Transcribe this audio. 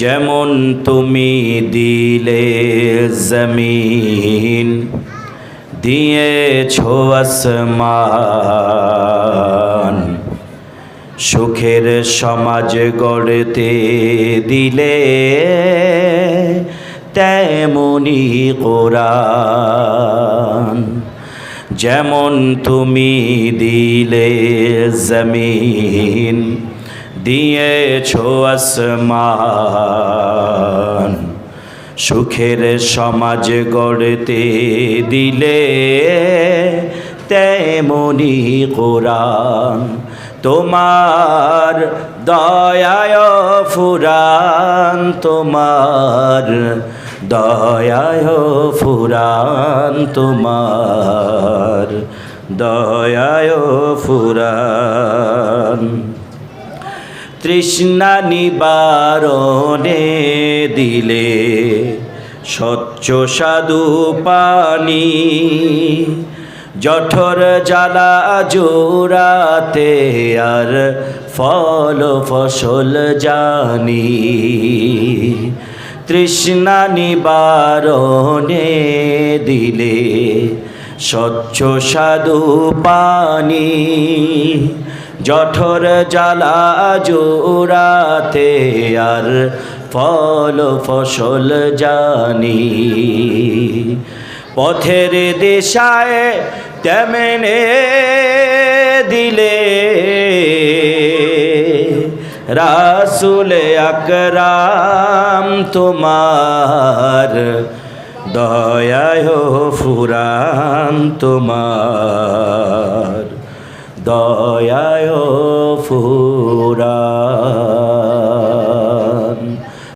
যেমন তুমি দিলে জমিন, দিয়েছ আসমান। সুখের সমাজ গড়তে দিলে তেমনি কোরআন। যেমন তুমি দিলে জমিন দিয়েছ আসমান। সুখের সমাজ গড়তে দিলে তেমনি কোরআন তোমার দয়ায় ফুরান, তোমার দয়ায় ফুরান, তোমার দয়ায় ফুরান। তৃষ্ণা নিবারণে দিলে স্বচ্ছ সাধু পানি। জঠর জ্বালা জোড়াতে আর ফল ফসল জানি। তৃষ্ণা নিবারণে দিলে স্বচ্ছ সাধু পানি। জঠর জ্বালা জোড়াতে আর ফল ফসল জানি। পথের দেশায় তেমনে দিলে রাসুল আকরাম তোমার দয়ায় ফুরান তোমার। দয়ায় ফুরা